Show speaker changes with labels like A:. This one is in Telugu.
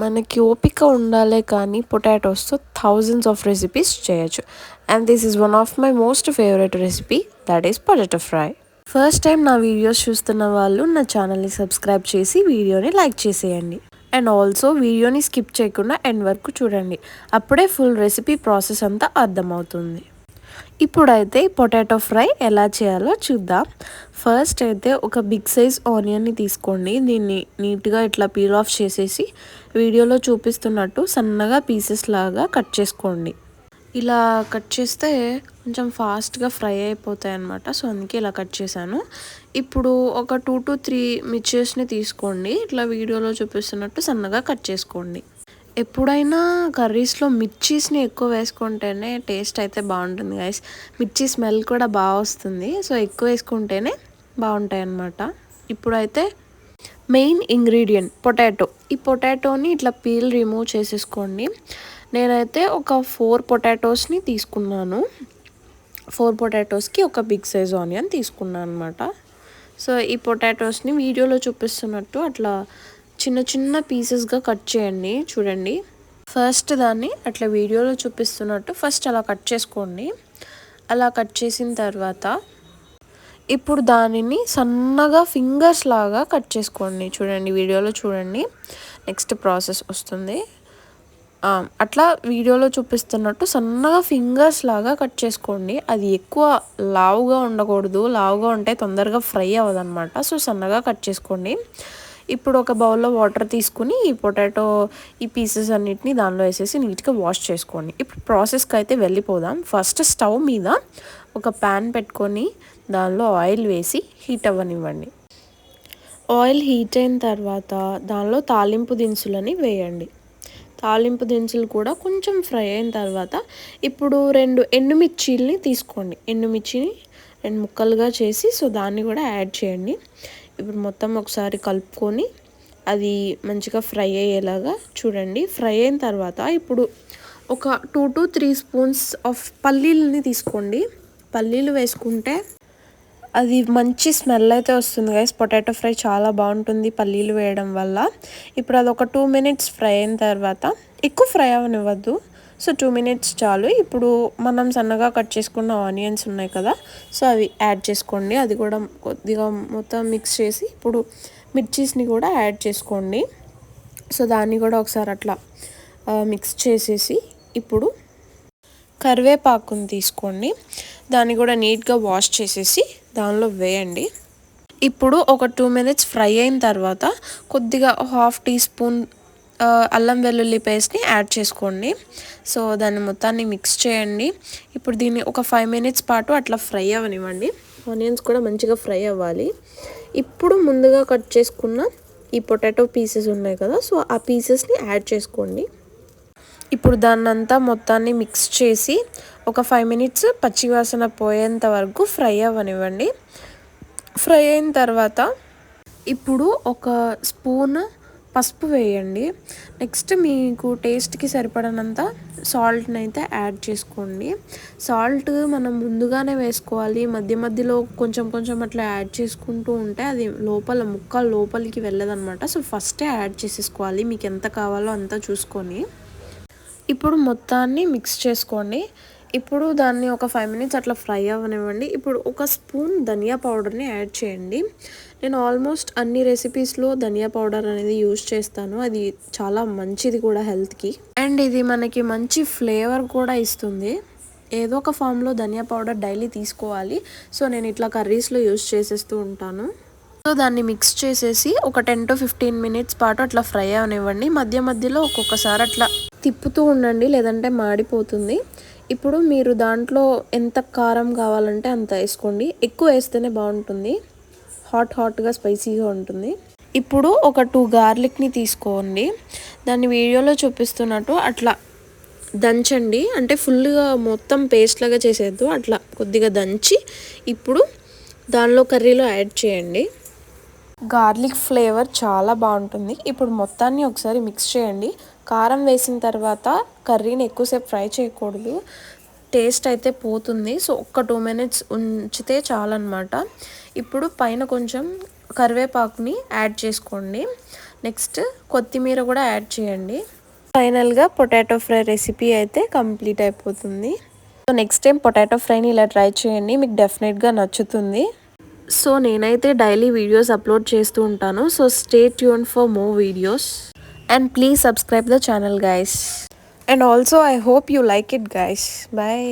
A: మనకి ఓపిక ఉండాలే కానీ పొటాటోస్తో థౌజండ్స్ ఆఫ్ రెసిపీస్ చేయొచ్చు. And this is one of my most favourite recipe that is potato fry first time నా వీడియోస్ చూస్తున్న వాళ్ళు నా ఛానల్ని సబ్స్క్రైబ్ చేసి వీడియోని లైక్ చేసేయండి. అండ్ ఆల్సో వీడియోని స్కిప్ చేయకుండా ఎండ్ వరకు చూడండి. అప్పుడే ఫుల్ రెసిపీ ప్రాసెస్ అంతా అర్థమవుతుంది. ఇప్పుడైతే పొటాటో ఫ్రై ఎలా చేయాలో చూద్దాం. ఫస్ట్ అయితే ఒక బిగ్ సైజ్ ఆనియన్ని తీసుకోండి. దీన్ని నీట్గా ఇట్లా పీల్ ఆఫ్ చేసేసి వీడియోలో చూపిస్తున్నట్టు సన్నగా పీసెస్ లాగా కట్ చేసుకోండి. ఇలా కట్ చేస్తే కొంచెం ఫాస్ట్గా ఫ్రై అయిపోతాయి అన్నమాట సో అందుకే ఇలా కట్ చేశాను. ఇప్పుడు ఒక టూ టు త్రీ మిర్చెస్ని తీసుకోండి. ఇట్లా వీడియోలో చూపిస్తున్నట్టు సన్నగా కట్ చేసుకోండి. ఎప్పుడైనా కర్రీస్లో మిర్చీస్ని ఎక్కువ వేసుకుంటేనే టేస్ట్ అయితే బాగుంటుంది గైస్ మిర్చి స్మెల్ కూడా బాగా వస్తుంది. సో ఎక్కువ వేసుకుంటేనే బాగుంటాయి అన్నమాట. ఇప్పుడైతే మెయిన్ ఇంగ్రీడియంట్ పొటాటో. ఈ పొటాటోని ఇట్లా పీల్ రిమూవ్ చేసేసుకోండి. నేనైతే ఒక ఫోర్ పొటాటోస్ని తీసుకున్నాను. ఫోర్ పొటాటోస్కి ఒక బిగ్ సైజ్ ఆనియన్ తీసుకున్నాను అనమాట సో ఈ పొటాటోస్ని వీడియోలో చూపిస్తున్నట్టు అట్లా చిన్న చిన్న పీసెస్గా కట్ చేయండి చూడండి. ఫస్ట్ దాన్ని అట్లా వీడియోలో చూపిస్తున్నట్టు ఫస్ట్ అలా కట్ చేసుకోండి. అలా కట్ చేసిన తర్వాత ఇప్పుడు దానిని సన్నగా ఫింగర్స్ లాగా కట్ చేసుకోండి. చూడండి వీడియోలో చూడండి. నెక్స్ట్ ప్రాసెస్ వస్తుంది. అట్లా వీడియోలో చూపిస్తున్నట్టు సన్నగా ఫింగర్స్ లాగా కట్ చేసుకోండి. అది ఎక్కువ లావుగా ఉండకూడదు. లావుగా ఉంటే తొందరగా ఫ్రై అవ్వదన్నమాట. సో సన్నగా కట్ చేసుకోండి. ఇప్పుడు ఒక బౌల్లో వాటర్ తీసుకుని ఈ పొటాటో ఈ పీసెస్ అన్నిటిని దానిలో వేసేసి నీట్గా వాష్ చేసుకోండి. ఇప్పుడు ప్రాసెస్కి అయితే వెళ్ళిపోదాం. ఫస్ట్ స్టవ్ మీద ఒక ప్యాన్ పెట్టుకొని దానిలో ఆయిల్ వేసి హీట్ అవ్వనివ్వండి. ఆయిల్ హీట్ అయిన తర్వాత దానిలో తాలింపు దినుసులని వేయండి. తాలింపు దినుసులు కూడా కొంచెం ఫ్రై అయిన తర్వాత ఇప్పుడు రెండు ఎండుమిర్చీలని తీసుకోండి. ఎండుమిర్చిని రెండు ముక్కలుగా చేసి సో దాన్ని కూడా యాడ్ చేయండి. ఇప్పుడు మొత్తం ఒకసారి కలుపుకొని అది మంచిగా ఫ్రై అయ్యేలాగా చూడండి. ఫ్రై అయిన తర్వాత ఇప్పుడు ఒక two to three spoons of పల్లీలని తీసుకోండి. పల్లీలు వేసుకుంటే అది మంచి స్మెల్ అయితే వస్తుంది గైస్ పొటాటో ఫ్రై చాలా బాగుంటుంది పల్లీలు వేయడం వల్ల. ఇప్పుడు అది ఒక టూ మినిట్స్ ఫ్రై అయిన తర్వాత ఎక్కువ ఫ్రై అవనివ్వద్దు. సో టూ మినిట్స్ చాలు. ఇప్పుడు మనం సన్నగా కట్ చేసుకున్న ఆనియన్స్ ఉన్నాయి కదా సో అవి యాడ్ చేసుకోండి. అది కూడా కొద్దిగా మొత్తం మిక్స్ చేసి ఇప్పుడు మిర్చీస్ని కూడా యాడ్ చేసుకోండి. సో దాన్ని కూడా ఒకసారి అట్లా మిక్స్ చేసేసి ఇప్పుడు కరివేపాకుని తీసుకోండి. దాన్ని కూడా నీట్గా వాష్ చేసేసి దానిలో వేయండి. ఇప్పుడు ఒక టూ మినిట్స్ ఫ్రై అయిన తర్వాత కొద్దిగా హాఫ్ టీ స్పూన్ అల్లం వెల్లుల్లి పేస్ట్ని యాడ్ చేసుకోండి. సో దాన్ని మొత్తాన్ని మిక్స్ చేయండి. ఇప్పుడు దీన్ని ఒక ఫైవ్ మినిట్స్ పాటు అట్లా ఫ్రై అవ్వనివ్వండి ఆనియన్స్ కూడా మంచిగా ఫ్రై అవ్వాలి. ఇప్పుడు ముందుగా కట్ చేసుకున్న ఈ పొటాటో పీసెస్ ఉన్నాయి కదా సో ఆ పీసెస్ని యాడ్ చేసుకోండి. ఇప్పుడు దాన్నంతా మొత్తాన్ని మిక్స్ చేసి ఒక ఫైవ్ మినిట్స్ పచ్చివాసన పోయేంత వరకు ఫ్రై అవ్వనివ్వండి ఫ్రై అయిన తర్వాత ఇప్పుడు ఒక స్పూన్ పసుపు వేయండి. నెక్స్ట్ మీకు టేస్ట్కి సరిపడనంత సాల్ట్ని అయితే యాడ్ చేసుకోండి. సాల్ట్ మనం ముందుగానే వేసుకోవాలి. మధ్య మధ్యలో కొంచెం కొంచెం అట్లా యాడ్ చేసుకుంటూ ఉంటే అది లోపల ముక్క లోపలికి వెళ్ళదనమాట. సో ఫస్టే యాడ్ చేసేసుకోవాలి. మీకు ఎంత కావాలో అంతా చూసుకొని. ఇప్పుడు మొత్తాన్ని మిక్స్ చేసుకోండి. ఇప్పుడు దాన్ని ఒక ఫైవ్ మినిట్స్ అట్లా ఫ్రై అవ్వనివ్వండి. ఇప్పుడు ఒక స్పూన్ ధనియా పౌడర్ని యాడ్ చేయండి. నేను ఆల్మోస్ట్ అన్ని రెసిపీస్లో ధనియా పౌడర్ అనేది యూజ్ చేస్తాను. అది చాలా మంచిది కూడా హెల్త్కి అండ్ ఇది మనకి మంచి ఫ్లేవర్ కూడా ఇస్తుంది. ఏదో ఒక ఫామ్లో ధనియా పౌడర్ డైలీ తీసుకోవాలి. సో నేను ఇట్లా కర్రీస్లో యూజ్ చేసేస్తూ ఉంటాను. సో దాన్ని మిక్స్ చేసేసి ఒక టెన్ టు ఫిఫ్టీన్ మినిట్స్ పాటు అట్లా ఫ్రై అవనివ్వండి మధ్య మధ్యలో ఒక్కొక్కసారి అట్లా తిప్పుతూ ఉండండి. లేదంటే మాడిపోతుంది. ఇప్పుడు మీరు దాంట్లో ఎంత కారం కావాలంటే అంత వేసుకోండి. ఎక్కువ వేస్తేనే బాగుంటుంది. హాట్ హాట్గా స్పైసీగా ఉంటుంది. ఇప్పుడు ఒక టూ గార్లిక్ని తీసుకోండి. దాన్ని వీడియోలో చూపిస్తున్నట్టు అట్లా దంచండి. అంటే ఫుల్గా మొత్తం పేస్ట్లాగా చేసేద్దు అట్లా కొద్దిగా దంచి ఇప్పుడు దానిలో కర్రీలో యాడ్ చేయండి. గార్లిక్ ఫ్లేవర్ చాలా బాగుంటుంది. ఇప్పుడు మొత్తాన్ని ఒకసారి మిక్స్ చేయండి. కారం వేసిన తర్వాత కర్రీని ఎక్కువసేపు ఫ్రై చేయకూడదు. టేస్ట్ అయితే పోతుంది. సో ఒక్క టూ మినిట్స్ ఉంచితే చాలన్నమాట. ఇప్పుడు పైన కొంచెం కరివేపాకుని యాడ్ చేసుకోండి. నెక్స్ట్ కొత్తిమీర కూడా యాడ్ చేయండి. ఫైనల్గా పొటాటో ఫ్రై రెసిపీ అయితే కంప్లీట్ అయిపోతుంది. సో నెక్స్ట్ టైం పొటాటో ఫ్రైని ఇలా ట్రై చేయండి. మీకు డెఫినెట్గా నచ్చుతుంది. సో నేనైతే డైలీ వీడియోస్ అప్లోడ్ చేస్తూ ఉంటాను. So stay tune for more videos. And please subscribe the channel guys and also I hope you like it guys bye.